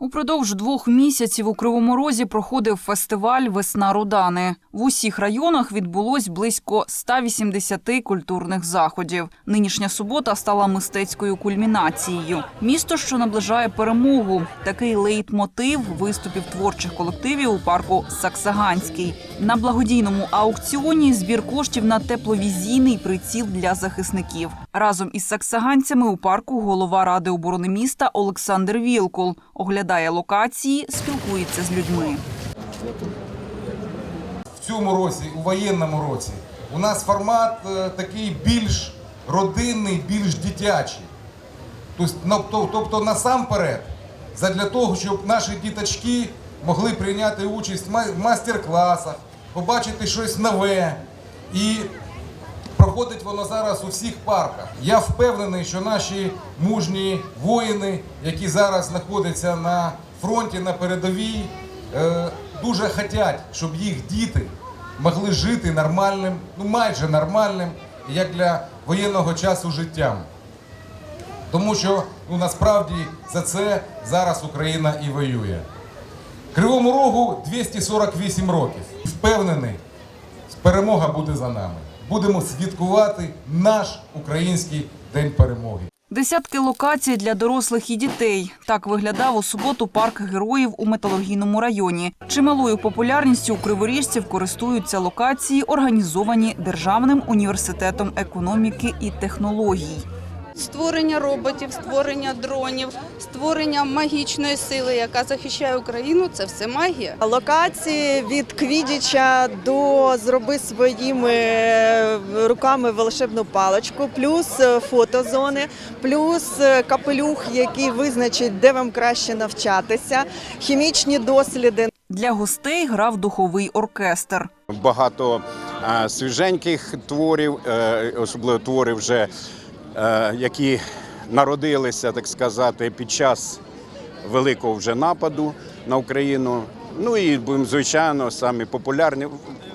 Упродовж двох місяців у Кривому Розі проходив фестиваль Весна Рудани. В усіх районах відбулось близько 180 культурних заходів. Нинішня субота стала мистецькою кульмінацією. Місто, що наближає перемогу. Такий лейтмотив виступів творчих колективів у парку Саксаганський. На благодійному аукціоні збір коштів на тепловізійний приціл для захисників. Разом із саксаганцями у парку голова ради оборони міста Олександр Вілкул оглядає локації, спілкується з людьми. в цьому році, у воєнному році, у нас формат е, такий більш родинний, більш дитячий. Тобто, тобто насамперед, задля того, щоб наші діточки могли прийняти участь в майстер-класах, побачити щось нове. І проходить воно зараз у всіх парках. Я впевнений, що наші мужні воїни, які зараз знаходяться на фронті, на передовій, е, дуже хочуть, щоб їх діти могли жити нормальним, ну майже нормальним, як для воєнного часу життям. Тому що ну, насправді за це зараз Україна і воює. Кривому Рогу 248 років. Впевнений, перемога буде за нами. Будемо святкувати наш український день перемоги. Десятки локацій для дорослих і дітей. Так виглядав у суботу парк героїв у металургійному районі. Чималою популярністю у криворіжців користуються локації, організовані Державним університетом економіки і технологій. Створення роботів, створення дронів, створення магічної сили, яка захищає Україну це все магія. Локації від Квідіча до зроби своїми е, руками волшебну паличку, плюс е, фотозони, плюс е, капелюх, який визначить, де вам краще навчатися, хімічні досліди. Для гостей грав духовий оркестр. багато свіженьких творів, особливо творів, вже, які народилися, так сказати, під час великого вже нападу на Україну. Ну і звичайно, самі популярні.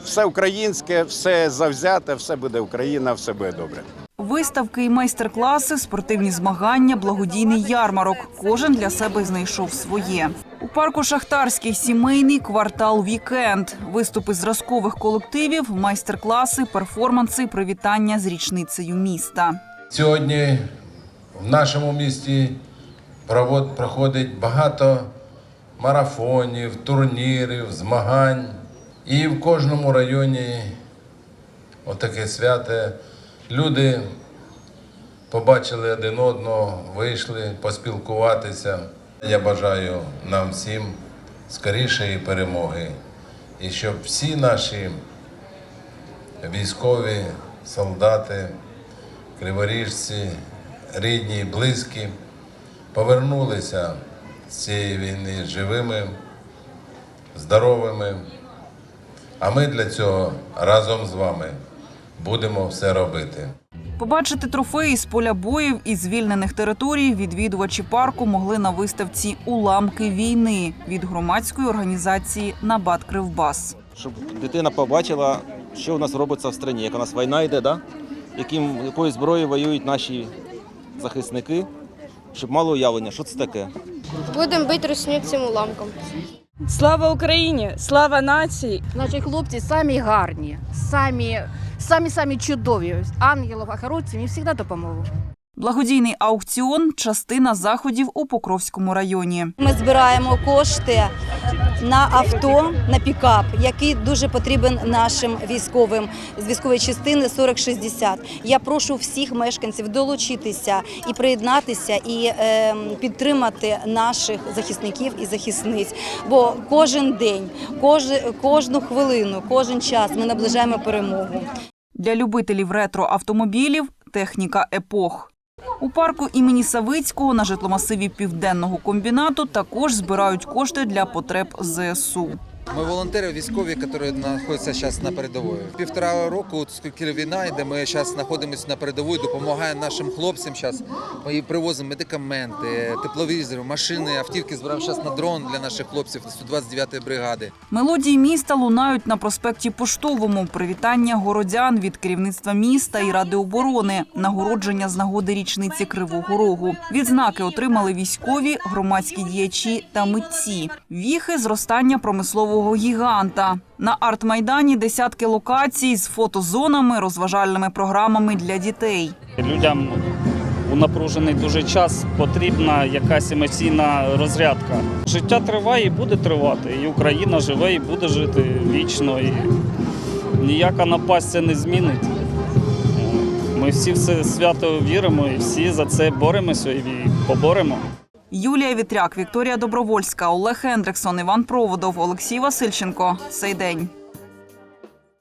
Все українське, все завзяте, все буде Україна, все буде добре. Виставки і майстер-класи, спортивні змагання, благодійний ярмарок. Кожен для себе знайшов своє. У парку Шахтарський сімейний квартал Вікенд. Виступи зразкових колективів, майстер-класи, перформанси, привітання з річницею міста. Сьогодні в нашому місті проходить багато марафонів, турнірів, змагань. І в кожному районі отаке свято. Люди побачили один одного, вийшли поспілкуватися. Я бажаю нам всім скорішої перемоги. І щоб всі наші військові, солдати, криворіжці, рідні, і близькі повернулися з цієї війни живими, здоровими. А ми для цього разом з вами будемо все робити. Побачити трофеї з поля боїв і звільнених територій відвідувачі парку могли на виставці Уламки війни від громадської організації Набат Кривбас. щоб дитина побачила, що у нас робиться в країні, як у нас війна йде, да? Яким, якою зброєю воюють наші захисники, щоб мало уявлення, що це таке. Будемо бити русню цим уламком. Слава Україні! Слава нації! Наші хлопці самі гарні, самі, самі, самі чудові. Ангелів, охоронців їм завжди допомогу. Благодійний аукціон частина заходів у Покровському районі. Ми збираємо кошти на авто, на пікап, який дуже потрібен нашим військовим з військової частини 4060. Я прошу всіх мешканців долучитися і приєднатися і е, підтримати наших захисників і захисниць. Бо кожен день, кож, кожну хвилину, кожен час ми наближаємо перемогу. Для любителів ретро-автомобілів техніка епох. У парку імені Савицького на житломасиві південного комбінату також збирають кошти для потреб ЗСУ. Ми волонтери військові, які знаходяться зараз на передовій. Півтора року, скільки війна йде, ми зараз знаходимося на передовій, допомагаємо нашим хлопцям. Зараз ми привозимо медикаменти, тепловізори, машини, автівки. Збираємо зараз на дрон для наших хлопців 129-ї бригади. Мелодії міста лунають на проспекті Поштовому. Привітання городян від керівництва міста і Ради оборони, нагородження з нагоди річниці Кривого Рогу. Відзнаки отримали військові, громадські діячі та митці. Віхи зростання промислового гіганта. На арт-майдані десятки локацій з фотозонами, розважальними програмами для дітей. Людям у напружений дуже час потрібна якась емоційна розрядка. Життя триває і буде тривати. І Україна живе і буде жити вічно. І ніяка напасть це не змінить. Ми всі в свято віримо і всі за це боремося і поборемо. Юлія Вітряк, Вікторія Добровольська, Олег Хендриксон, Іван Проводов, Олексій Васильченко. Цей день.